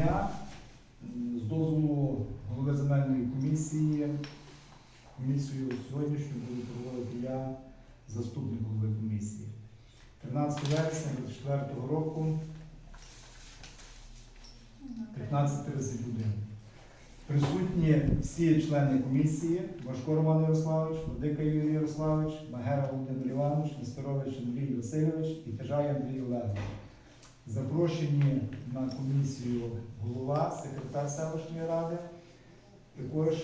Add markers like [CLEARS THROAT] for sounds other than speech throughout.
дня. З дозволу голови земельної комісії, комісію сьогоднішню буду проводити я, заступник голови комісії. 13 вересня 2024 року, 15.31. Присутні всі члени комісії, Башко Роман Ярославович, Владика Юрій Ярославович, Магера Володимир Іванович, Нестерович Андрій Васильович і Тежай Андрій Олегович. Запрошені на комісію голова, секретар селищної ради, також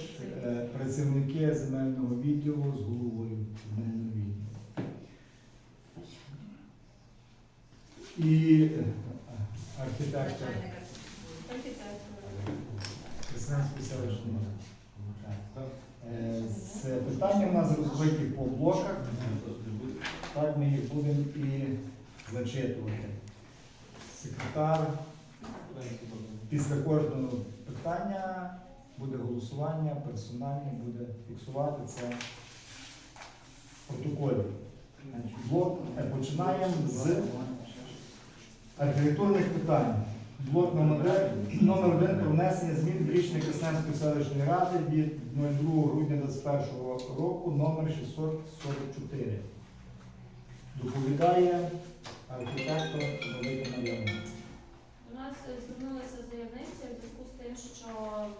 е, працівники земельного відділу з головою земельного відділу. І е, архітектор Християнської селищної ради. Е, З питання у нас розбиті по блоках, так ми їх будемо і зачитувати. Секретар після кожного питання буде голосування, персональне буде фіксувати це в протоколі. Блок е, починаємо з архітектурних питань. Блок номер один- про внесення змін в рішення Красненської селищної ради від 02 грудня 2021 року номер 644. Доповідає архітектор Велика Мар'яна. До нас е, звернулася заявниця в зв'язку з тим, що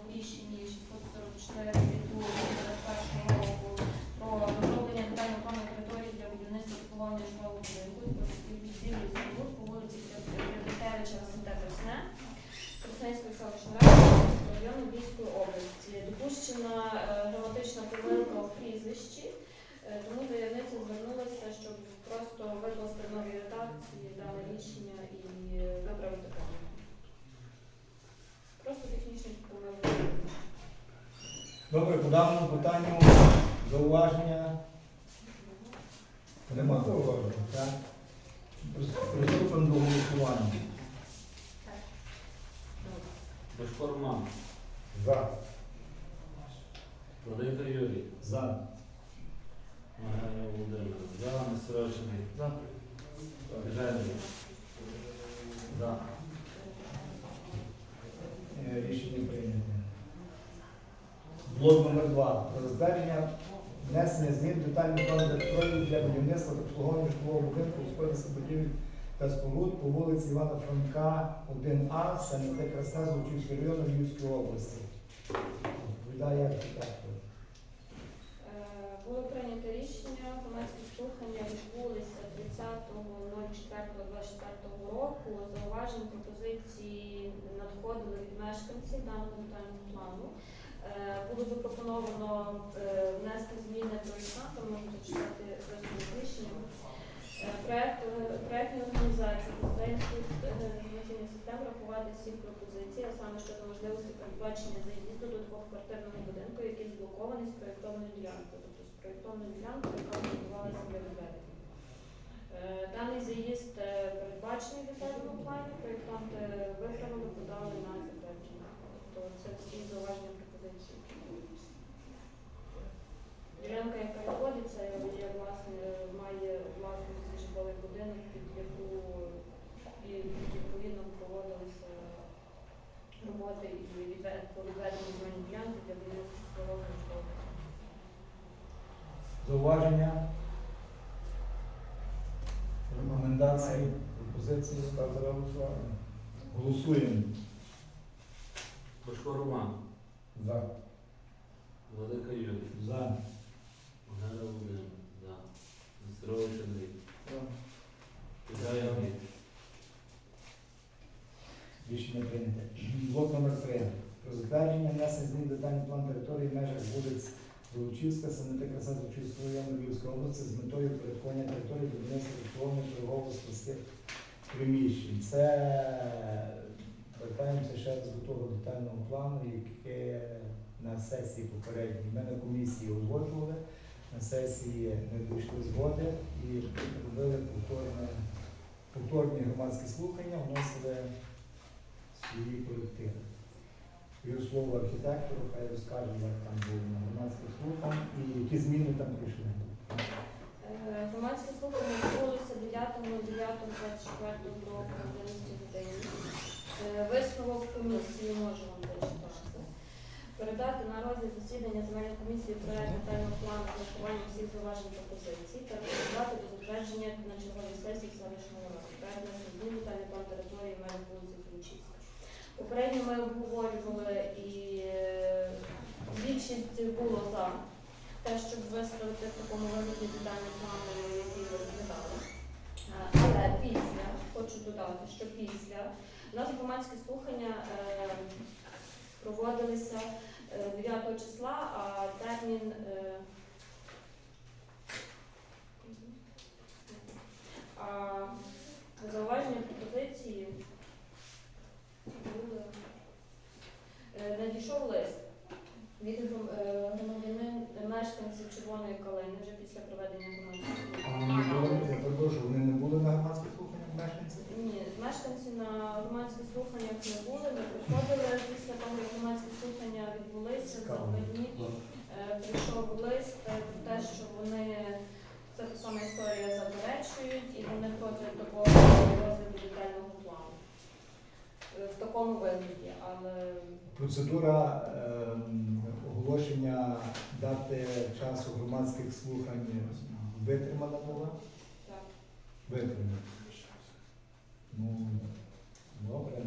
в рішенні 644 від 2021 року про розроблення детального плану території для будівництва обслуговування житлового будинку з відділу споруд по вулиці Кривітевича Василя Красне, Красненської селищної ради району Львівської області. Допущена е, граматична помилка в прізвищі, е, тому заявниця звернулася, щоб просто викласти в новій редакції дане рішення і виправити помилку. Просто технічні помилки. Добре, по даному питанню зауваження нема зауважень. Так? Приступимо до голосування. Башкорман, За. Владика Юрій, За. За Е, Рішення прийнято. Блок номер 2 Про затвердження внесення змін в детальний план території для будівництва та обслуговування житлового будинку господарських будівель та споруд по вулиці Івана Франка, 1А, СМТ Красна, Золочівського району Львівської області. Відповідає архітектор. Е, Було прийнято рішення, громадські слухання відбулися 30.04.24 року. Зауважень пропозиції надходили від мешканців даного детального плану. Е, Було запропоновано е, внести зміни до ІСНАПу, можна зачитати висновок рішення. Е, Проект, проектні організації Української інформаційної системи рахувати всі пропозиції, а саме щодо можливості передбачення заїзду до двохквартирного будинку, який зблокований з проєктованою ділянкою, тобто з яка будувалася для відведення. Е, Даний заїзд е, передбачений в детальному плані, проєктанти виправили, подали на затвердження. Тобто це всі зауваження пропозиції. Ділянка, яка відводиться, є власне, має власність житловий будинок, під яку і відповідно проводилися роботи і відвед- по відведенню земельної ділянки для будівництва житлового житлового. Зауваження? Рекомендації, пропозиції? Ставте на голосування. Голосуємо. Башкорман, За. Владика Юрій, За. Магана Володимир, за Нестерович Андрій, Кидай Андрій, Рішення прийнято. Блок номер 3. Про затвердження внесення змін детальний план території в межах вулиць Золочівська, Санити Краса Золочівського району Львівської області з метою порядкування території будівництва житлових торгово-складських приміщень. Це вертаємося ще раз до того детального плану, яке на сесії попередній. Ми на комісії узгоджували, на сесії не дійшли згоди і робили повторне, повторні громадські слухання, вносили свої колективи. Даю слово архітектору, хай розкаже, як там було на громадських слухань і які зміни там прийшли. Е, Громадське слухання відбулося 9.09.24 року в 11 годині. Е, Висновок комісії можемо зачитати. Передати на розгляд засідання земельної комісії проект детального плану з всіх зауважень пропозицій та рекомендувати до затвердження на черговій сесії селищного ради. Проект на змін детальний план території має вулиці Злочиська. Попередньо ми обговорювали і е, більшість було за те, щоб виставити в такому вигляді детальний план, який ви розглядали. Е, Але після, хочу додати, що після у нас громадські слухання е, проводилися е, 9 числа, а термін. е, А зауваження пропозиції. Е, Надійшов лист від е, громадянин мешканців Червоної калини вже після проведення громадських слухань. я перепрошую, вони не були на громадських мешканці на громадських слуханнях не були. Ми приходили після того, як громадські слухання відбулися за два дні. Е, Прийшов лист е, про те, що вони це та сама історія заперечують і вони проти такого розгляду детального плану. Е, В такому вигляді, але Процедура ем, оголошення дати часу громадських слухань витримана була? так. Витримана. Ну, добре.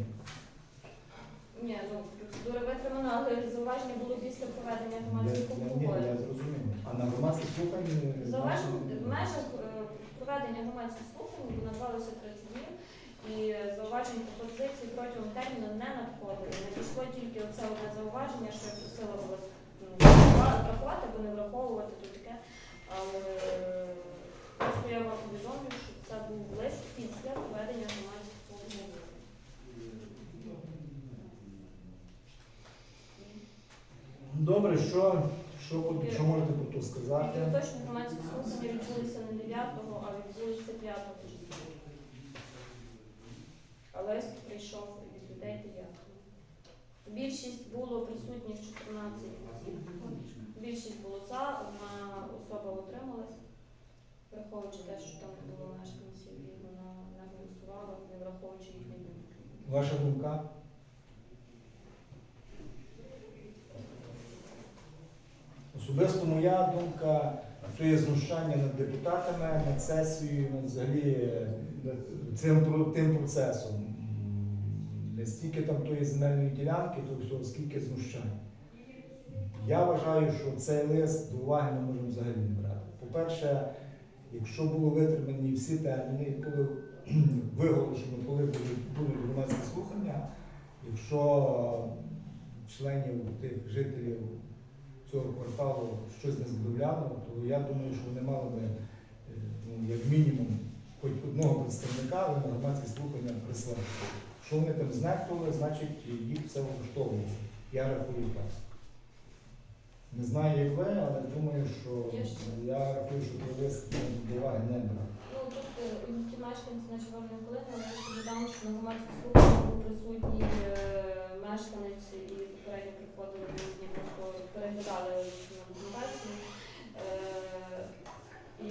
Ні, ну процедура витримана, але зауваження було після проведення Я, громадських я, ні, я обговорень. зрозумів. А на громадських слухань... е, Зауважень в межах е, проведення громадських слухань надавалося 30 днів, і зауважень пропозицій протягом терміну не надходили. Надійшло тільки оце одне зауваження, що я просила вас м, врахувати або не враховувати то таке. Але е, просто я вам повідомлю, що це був лист після проведення громадських слухань. Добре, що, що, що можете про то сказати? Точно громадські слухання відбулися не 9-го, а відбулися 5-го числа. А лист прийшов від людей 9-го. Більшість було присутніх 14 осіб. Більшість було за, одна особа утрималась, враховуючи те, що там було мешканців, і вона не голосувала, не враховуючи їхню думку. Ваша думка? Особисто моя думка, то є знущання над депутатами, над сесією, над взагалі е, цим тим процесом. Не стільки там тої земельної ділянки, то скільки знущань. Я вважаю, що цей лист до уваги ми можемо взагалі не брати. По-перше, якщо було витримані всі терміни, коли [CLEARS THROAT] виголошено, коли будуть, громадські слухання, якщо членів тих жителів цього кварталу щось не задовляло, то я думаю, що вони мали би, е, ну, як мінімум, хоч одного представника на громадські слухання прислати. Що вони там знехтували, значить їх все влаштовувало. Я рахую так. Не знаю, як ви, але думаю, що Я рахую, що лист до уваги не брав. Ну, тут е, ті мешканці на Червоної Калини, але просто додам, що на громадських слуханнях був присутній е, мешканець і попередньо приходили різні, просто переглядали цю документацію, е,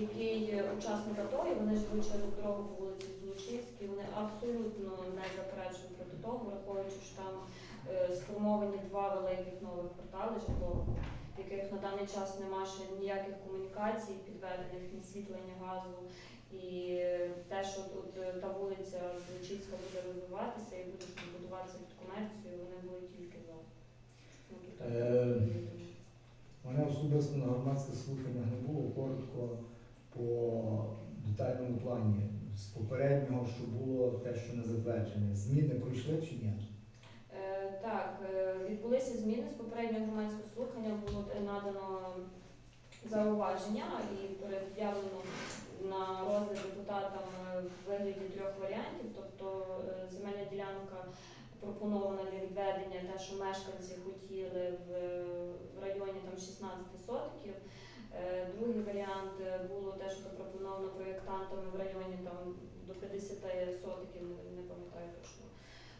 який учасник АТО, і вони живуть через дорогу по вулиці Злочинській, вони абсолютно не заперечують проти того, враховуючи, що там е, сформовані два великих нових квартали житлових, в яких на даний час немає ще ніяких комунікацій, підведених ні світла, ні газу. І те, що тут е, та вулиця Злочинська буде розвиватися і буде будуватися під комерцію, вони були тільки за. Ну, Е, мене особисто на громадських слуханнях не було коротко по детальному плані. З попереднього, що було те, що не затверджене. Зміни пройшли чи ні? Так, е, відбулися зміни з попереднього громадського слухання, було надано зауваження і пред'явлено на розгляд депутатам е, в вигляді трьох варіантів. Тобто е, земельна ділянка пропонована для відведення, те, що мешканці хотіли в, районі там 16 сотків. Другий варіант було те, що запропоновано проєктантами в районі там до 50 сотків, не- не пам'ятаю точно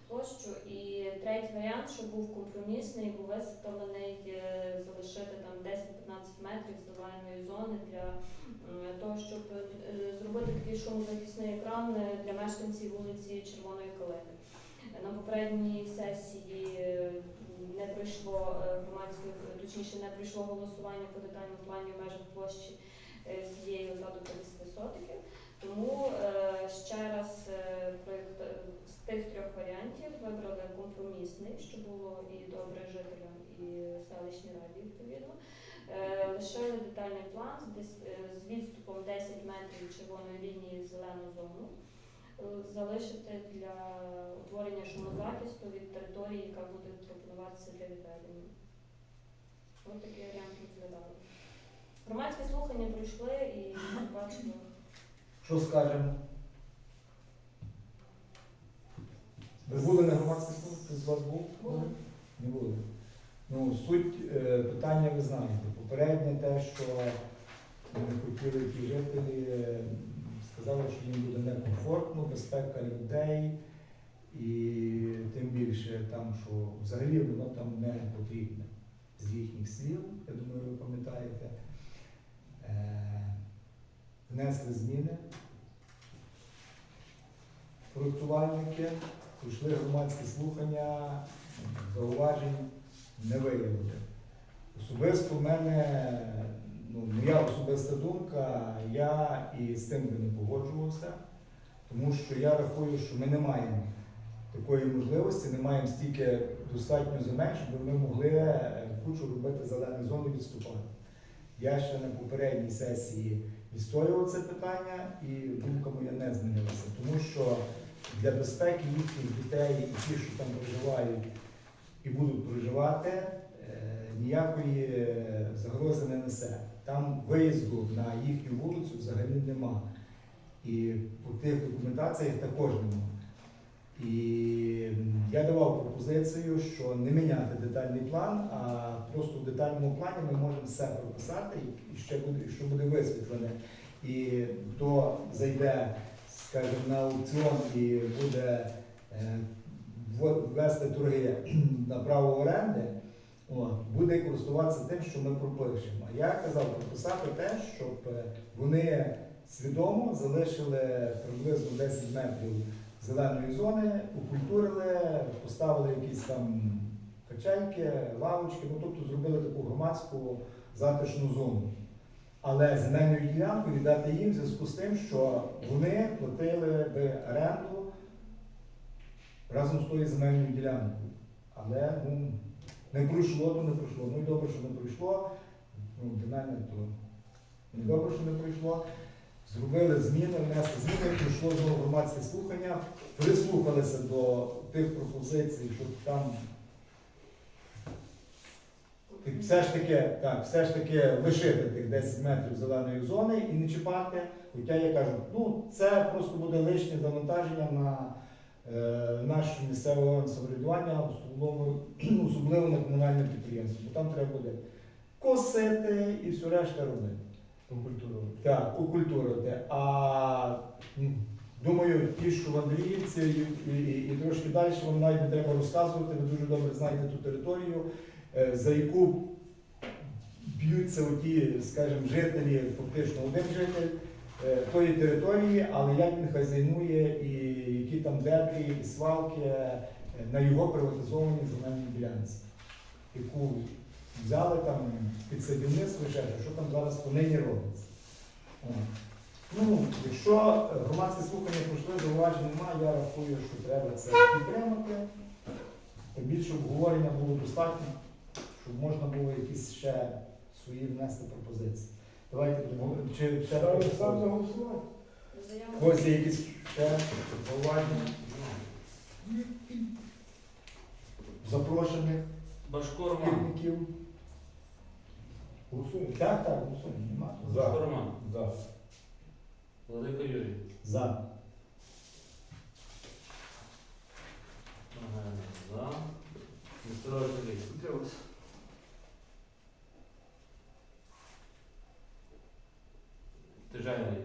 площу. І третій варіант, що був компромісний, був виставлений е, залишити там 10-15 метрів зеленої зони для того, щоб е, зробити такий шумозахисний екран е, для мешканців вулиці Червоної Калини. На попередній сесії е, не пройшло е, громадське, точніше не пройшло голосування по детальному плані в межах площі е, цієї озаду 50 сотиків. Тому е, ще раз е, проєкт е, з тих трьох варіантів вибрали компромісний, що було і добре жителям, і селищній раді відповідно. Е, Лишили детальний план з е, відступом 10 метрів червоної лінії в зелену зону. Е, Залишити для утворення шумозахисту від території, яка буде пропонуватися для відведення. Ось такий варіант розглядали. Громадські слухання пройшли і бачимо. Що скажемо? Ви були на громадських слухах? Хтось з вас був? Були. Не були. Ну, суть е, питання ви знаєте. Попереднє те, що не хотіли ті жителі, е, сказали, що їм буде некомфортно, безпека людей. І тим більше там, що взагалі воно там не потрібне з їхніх слів, я думаю, ви пам'ятаєте. Е, внесли зміни. Проєктувальники пройшли громадські слухання, зауважень не виявили. Особисто в мене, ну, моя особиста думка, я і з тим би не погоджувався, тому що я рахую, що ми не маємо такої можливості, не маємо стільки достатньо земель, щоб ми могли кучу робити зелені зони відступати. Я ще на попередній сесії відстоював це питання, і думка моя не змінилася, тому що для безпеки їхніх дітей і ті, що там проживають і будуть проживати, е, ніякої е, загрози не несе. Там виїзду на їхню вулицю взагалі нема. І по тих документаціях також нема. І я давав пропозицію, що не міняти детальний план, а просто в детальному плані ми можемо все прописати, і ще буде, що буде висвітлене. І хто зайде, скажімо, на аукціон і буде е, ввести торги [CLEARS THROAT] на право оренди, буде користуватися тим, що ми пропишемо. А я казав прописати те, щоб е, вони свідомо залишили приблизно 10 метрів зеленої зони, окультурили, поставили якісь там качельки, лавочки, ну тобто зробили таку громадську затишну зону. Але земельну ділянку віддати їм в зв'язку з тим, що вони платили би оренду разом з тою земельною ділянкою. Але ну, не пройшло, то не пройшло. Ну і добре, що не пройшло. Ну, для мене то не добре, що не пройшло. Зробили зміни, внесли зміни, пройшло знову громадське слухання, прислухалися до тих пропозицій, щоб там і все ж таки, так, все ж таки лишити тих 10 метрів зеленої зони і не чіпати. Хоча я кажу, ну це просто буде лишнє завантаження на е, наше місцеве самоврядування, особливо, [CLEARS THROAT] особливо на комунальне підприємство. Бо там треба буде косити і все решта робити. Так, окультурити. А думаю, ті, що в Андріївці і, і, і трошки далі, вам навіть не треба розказувати, ви дуже добре знаєте ту територію, за яку б'ються оті, скажімо, жителі, фактично один житель е, тої території, але як він хазяйнує і які там дебрі і свалки е, на його приватизованій земельній ділянці, яку взяли там під садівництво, що там зараз понині робиться. Ну, якщо е, громадські слухання пройшли, зауважень немає, я рахую, що треба це підтримати. Більше обговорення було достатньо, щоб можна було якісь ще свої внести пропозиції. Давайте будемо- чи ще Ставлю сам на голосування. Когось є якісь ще зауваження? Запрошених Башко Роман. керівників? Голосуємо. Так, так, голосуємо, нема. Башко Роман. За. Владика Юрій. За. Ага, За. Нестерович Андрій. Тижайний.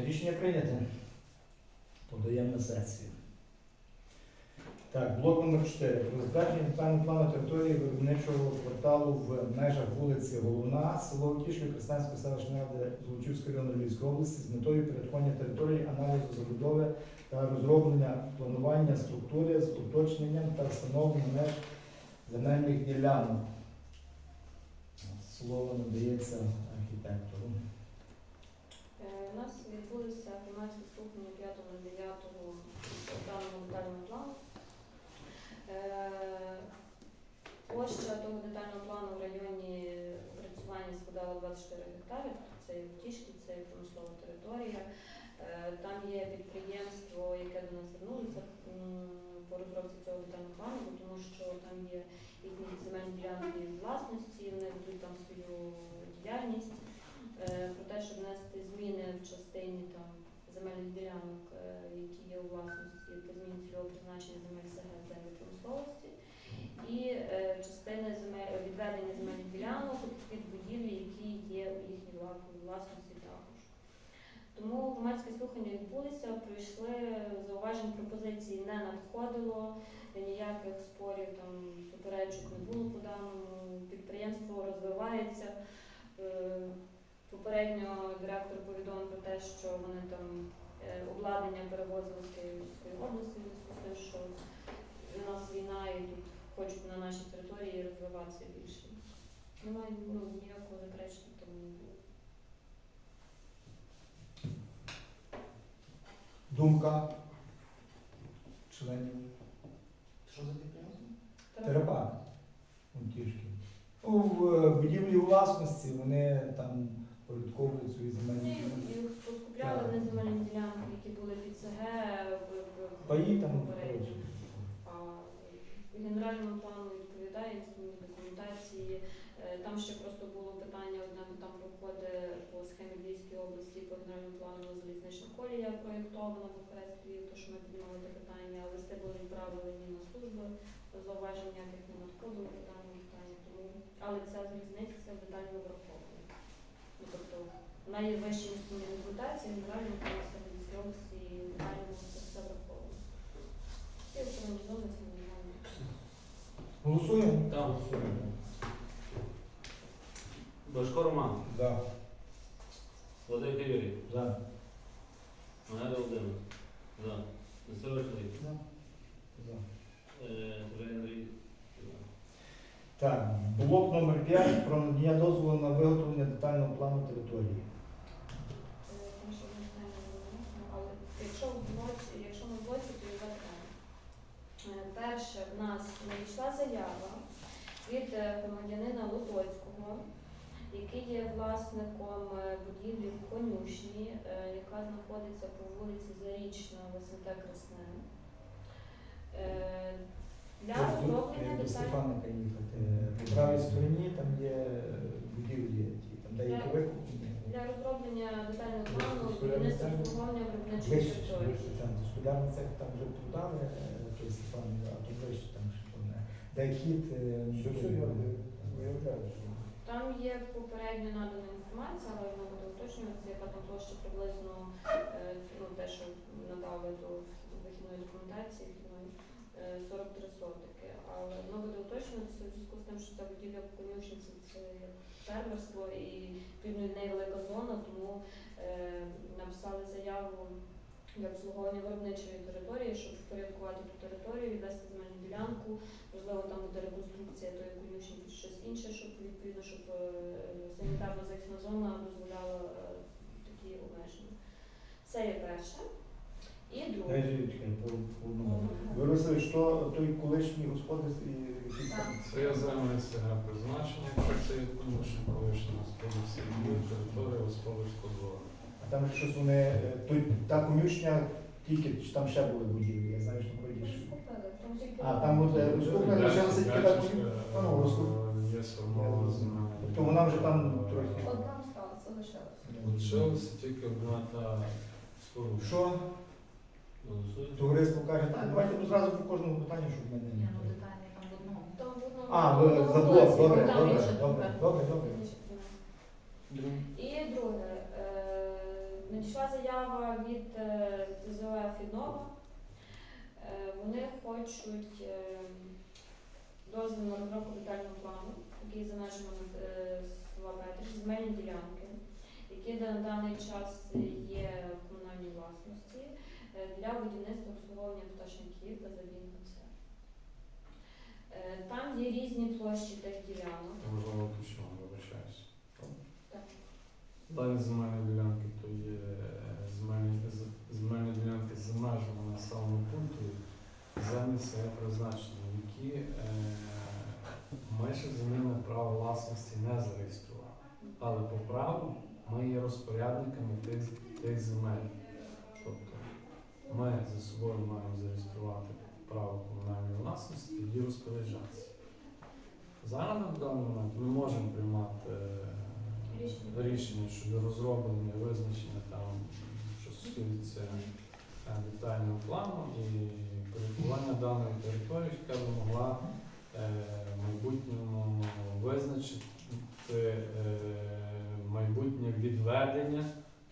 Рішення прийнято. Подаємо на сесію. Так, блок номер 4. Про затвердження детального плану території виробничого кварталу в межах вулиці Головна, село Утішки, Красненської селищної ради Золочівської району Львівської області з метою підрахування території, аналізу забудови та розроблення планування структури з уточненням та встановленням меж земельних ділянок. Слово надається архітектору. Е, У нас відбулися громадські слухання 5.09 по даному детальному плану. Е, Площа того детального плану в районі опрацювання складала 24 гектари. Це і втішки, це і промислова територія. Е, Там є підприємство, яке до нас звернулося по розробці цього детального плану, тому що там є їхні земельні ділянки власності, вони ведуть там свою діяльність. Е, Про те, щоб внести зміни в частині там земельних ділянок, е, які є у власності по зміні цільового призначення земель СГ землі промисловості, і е, частини земель відведення земельних ділянок від будівлі, які є у їхній власності також. Тому громадські слухання відбулися, пройшли зауважень пропозицій не надходило, ніяких спорів там суперечок не було по даному. Підприємство розвивається. Е, Попередньо директор повідомив про те, що вони там е, обладнання перевозили з Київської області, з тим, що у нас війна і тут хочуть на нашій території розвиватися більше. Немає ну, ніякого заперечення. Думка членів Що за підприємство? Терапак. Утішки. Ну, в е, будівлі власності вони там порядковують свої земельні ділянки. і поскупляли Так. вони земельні ділянки, які були під СГ, в- в- Паї там попередньо. А генеральному плану відповідає інформаційній документації. Е, Там ще просто було питання одне, там проходить по схемі Львівської області по генеральному плану залізнична колія проєктована в Хрестові, то що ми піднімали це питання, листи були відправлені на служби, зауважень ніяких не надходило по даному питанню. Тому, але ця різниця детально врахована. Ну, тобто найвищі інформаційні документації генерального плану схеми Львівської області і детально це все враховано. І організовано це нормально. Голосуємо? Там. Башко Роман. За. Владика Юрій. За. Магера Володимир. За. Нестерович. За. Е, Андрій. Так, блок номер 5 про надання дозволу на виготовлення детального плану території. Не але якщо в блоці, якщо ми в блоці, то є два питання. Е, Перше, в нас надійшла заява від е, громадянина Лотоцького, який є власником е, будівлі в конюшні, е, яка знаходиться по вулиці Зарічна, ВСНТ Красне. Е, Для розроблення До детального Стефаника їхати. По правій стороні там є будівлі, там деякі Так. для розроблення детального плану Gospodarny будівництва обслуговування виробничої Вище, території. вище там цех там вже продали, е, той Стефан, а тут вище там ще одне. Де хід, е, Що Там є попередньо надана інформація, але вона буде уточнюватися, яка там площа приблизно е, ну, те, що надали до вихідної документації, вхідної, е, 43 сотики. Але воно буде уточнюватися у зв'язку з тим, що ця будівля в конюшниці це фермерство і відповідно в неї велика зона, тому е, написали заяву для обслуговування виробничої території, щоб впорядкувати ту територію, відвести земельну ділянку, можливо, там буде реконструкція тої конюшні щось інше, щоб відповідно, щоб е, санітарна захисна зона дозволяла е, такі обмеження. Це є перше. І друге. Дайте, по по одному. Ви розумієте, що той колишній господар і? Це я призначення, якщо це є конюшня колишня спільності територія Господарського двору. А там же щось вони, е, той, та конюшня тільки, чи там ще були будівлі, я знаю, що там А, там от, е, лишилося тільки та конюшня. Ну, розкуп- сформована земельна. Тобто вона вже там трохи. Одна осталася, залишилася. Лишилася тільки одна та споруда. Що товариство каже, так, давайте одразу по кожному питанню, щоб мене не. ну детальний там в одному. Там в одному- А, ви в одному за блок, блоці, добре, там добре, добре, добре, добре. І друге, е, надійшла заява від е, ТЗО Фіднова. Е, Вони хочуть е, дозвіл на розробку детального плану, який за межами села Петрич, земельні ділянки, які на даний час є в комунальній власності для будівництва обслуговування пташників та. Е, Там є різні площі тих ділянок. Я, Можливо, уточню, вибачаюсь. Так. Дані земельні ділянки то є земельні, земельні ділянки з межами населеного пункту, землі своє призначення, які е, за ними право власності не зареєстрували. Але по праву ми є розпорядниками тих, тих земель. Тобто ми за собою маємо зареєструвати право комунальної власності і розпоряджатися. Зараз на даний момент ми можемо приймати е, Рішення. щодо розроблення, визначення там, що стосується е, детального плану і порядкування даної території, яка би могла е, в майбутньому визначити е, майбутнє відведення,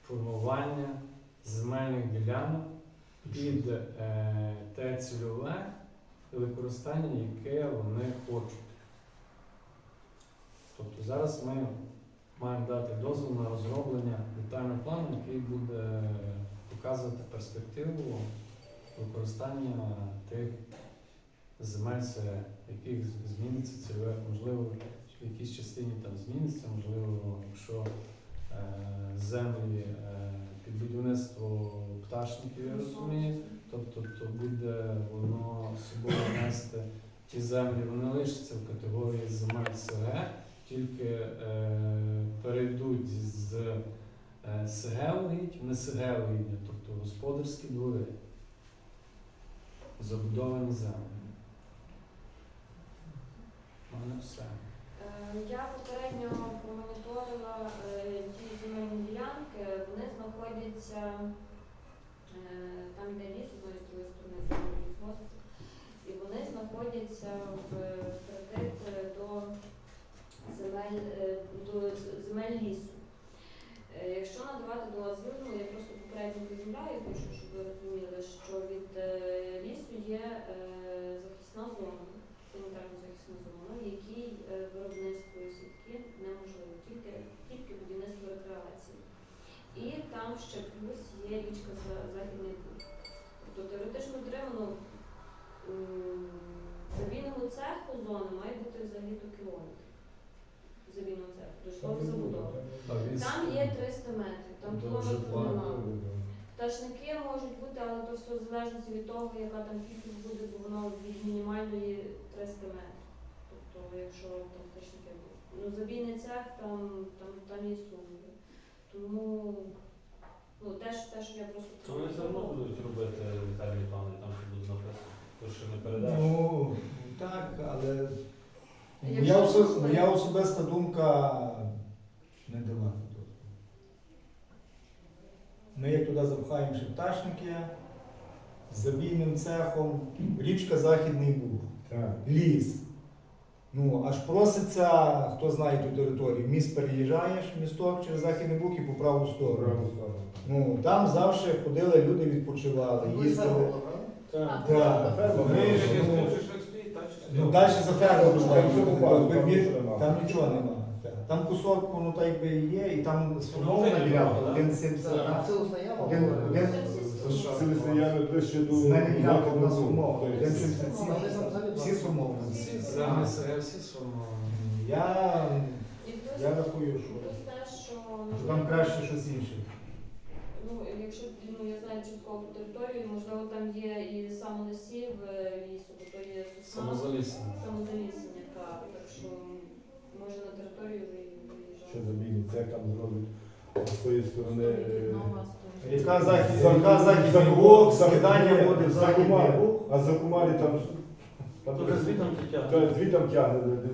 формування земельних ділянок під те цільове використання, яке вони хочуть. Тобто зараз ми маємо дати дозвіл на розроблення детального плану, який буде показувати перспективу використання тих земель, яких зміниться цільове, можливо, в якійсь частині там зміниться, можливо, якщо е, землі е, під будівництво пташників, я розумію, тобто то буде воно собою нести ті землі, вони лишаться в категорії земель СГ, тільки е, перейдуть з е, СГ угідь в не СГ угідня, тобто господарські двори, забудовані землі. Мене все. Е, Я попередньо промоніторила ті земельні ділянки, вони знаходяться там, де ліс, з одної сторони землі і вони знаходяться в кредит до земель, е, до земель лісу. Е, Якщо надавати дозвіл, ну я просто попередньо повідомляю, пишу, щоб ви розуміли, що від е, лісу є захисна зона, санітарно захисна зона, якій виробництво сітки неможливо, тільки, тільки будівництво рекреації. І там ще плюс є річка За- Західний Буг. Тобто теоретично отримано забійного цеху зони має бути взагалі до кілометр. Забійного цеху, до житлової забудови. А Там є 300 метрів, там кілометру немає. Пташники можуть бути, але то все в залежності від того, яка там кількість буде, бо воно від мінімальної 300 метрів. Тобто, якщо там пташники будуть. Ну, забійний цех там, там, там є сумніви. Тому ну, те, що, те, що я просто То вони все одно будуть робити детальні плани, там що буде написано. То що не передаш. Ну, так, але Якщо моя, осо- можливо. моя особиста думка не давати дозволу. Ми як туди запхаємо ще пташники з забійним цехом, річка Західний Буг, ліс. Ну, аж проситься, хто знає ту територію, міст переїжджаєш, місток через Західний Буг і по праву сторону. Ну, там завжди ходили, люди відпочивали, їздили. Так. Так, розумієш, ну, Ну, Ну, далі за ферму Там там, все попало, там нічого нема. там кусок, воно так якби і є, і там сформована ділянка, один 70. Це узнає, Один, один, ближче до земельна ділянка у нас Західного сформована, Бугу. один Всі 77. сформовані. Там взагалі Всі сформовані. Всі сформовані. Я, рахую, що там краще щось інше. Ну, якщо ну, я знаю частково по територію, можливо, там є і самоносів е, лісу, бо то є сосна, Самозаліснення. самозаліснення, так, так що може на територію ви- Що виїжджати. за бійні, це там зроблять з своєї сторони. е, Яка захід, За- яка за- західний за- скидання буде в за західний. А за кумарі там там То вже звітом та, звітом тягне де- де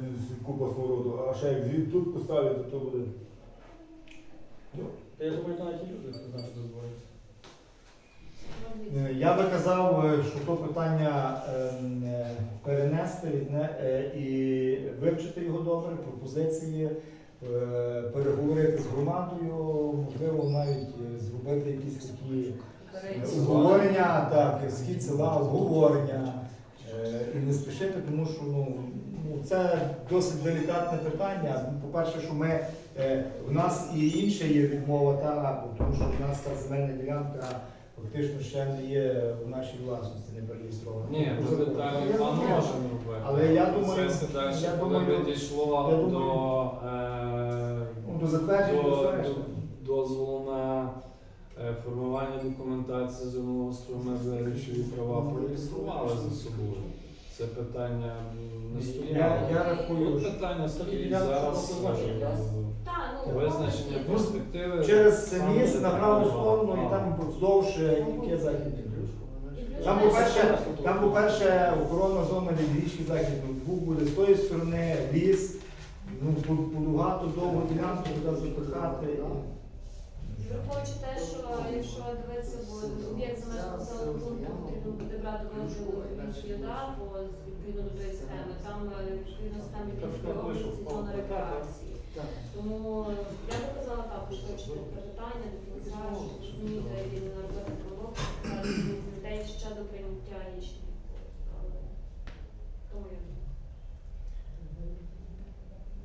купа смороду, а ще як звіт тут поставити, то то буде. Я думаю, навіть і люди знають, дозволять. Е, Я би казав, е, що то питання ем, е, перенести і вивчити його добре, пропозиції, переговорити з громадою, можливо, навіть зробити якісь такі Обговорення, так, схід села, обговорення. І не спішити, тому що ну, ну, це досить делікатне питання. По-перше, що ми, в нас і інше є відмова, та, тому що в нас та земельна ділянка фактично ще не є в нашій власності, не перереєстрована. Ні, ми закону. детальний Я план можемо робити. Але я думаю- Це далі, я коли думаю- би дійшло я до, думаю- е, Ну, до затвердження, до, до до дозволу на е, формування документації землеустрою ми би речові права прореєстрували за собою. Це питання не Я, стояло. я рахую, Тут що питання стоїть я зараз е, Та, ну, визначення ну, перспективи. через Саме міст на праву сторону і там вздовж е, яке західне. Там, по-перше, Там, по-перше, охоронна зона від річки Західного Буг буде з тої сторони, ліс, ну, пу- подугато довго ділянку туди запихати. Враховуючи те, що якщо дивитися, бо об'єкт за межами населеного пункту потрібно буде брати дозвіл від ЮДА, бо відповідно до тої схеми, там е, відповідно Київської області зона рекреації. Тому я би казала також вивчити це питання до кінця, щоб зрозуміти і не наробити помилок, зараз людей ще до прийняття рішення. Тому я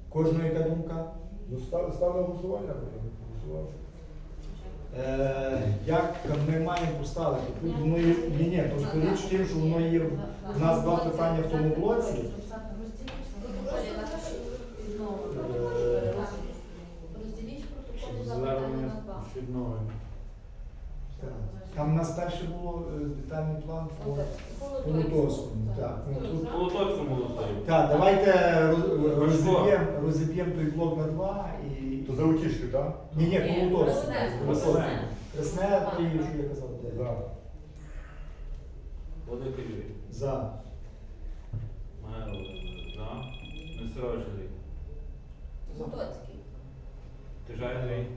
Кожна яка думка? Ну, став, став голосування, потім голосувати. Е, як ми маємо поставити? Тут воно є, ні, ні, то в тим, що воно є, в- нас два питання в тому блоці. Розділіть протокол Щоб запитання звернення на два. відновлення. Там у нас перше було е, детальний план по. Полутовському. Так, ну, тут. Так, давайте роз- розіб'ємо розіб'ємо той блок на два за утішки, так? Ні, ні, Ні, Полутовську. Красне. Ти, що я казав, де? За. Водика Юрій. За. Майло. За. Нестерович Андрій. Тижай Андрій.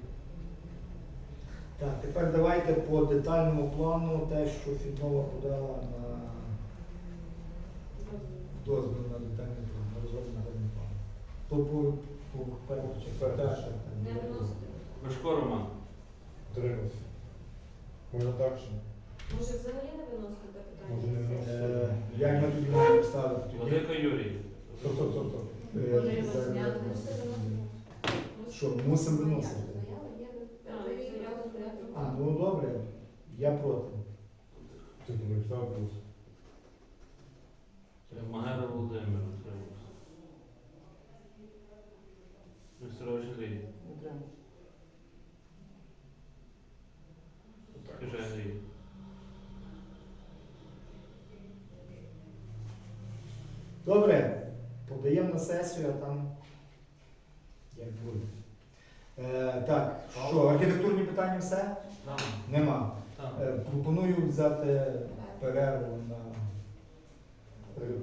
Так, тепер давайте по детальному плану те, що Фіднова подала на дозвіл на детальний план, на розроблений план. Не виносити. Башко Роман. Тримався. Можна так ще? Може взагалі не виносити те питання? Може, не виносити. Е, Як ми тоді маємо ставити? Тоді, Юрій. Стоп, стоп, стоп, стоп. е, Може його зняти? Що, мусимо виносити? А, ну добре, я проти. Ти не написав плюс. Магера Володимир. Утримався. Нестерович Андрій. Тижай Андрій. Добре, подаємо на сесію, а там як буде. Е, так, що, архітектурні питання все? Там. Нема. Там. Е, пропоную взяти перерву на Перед-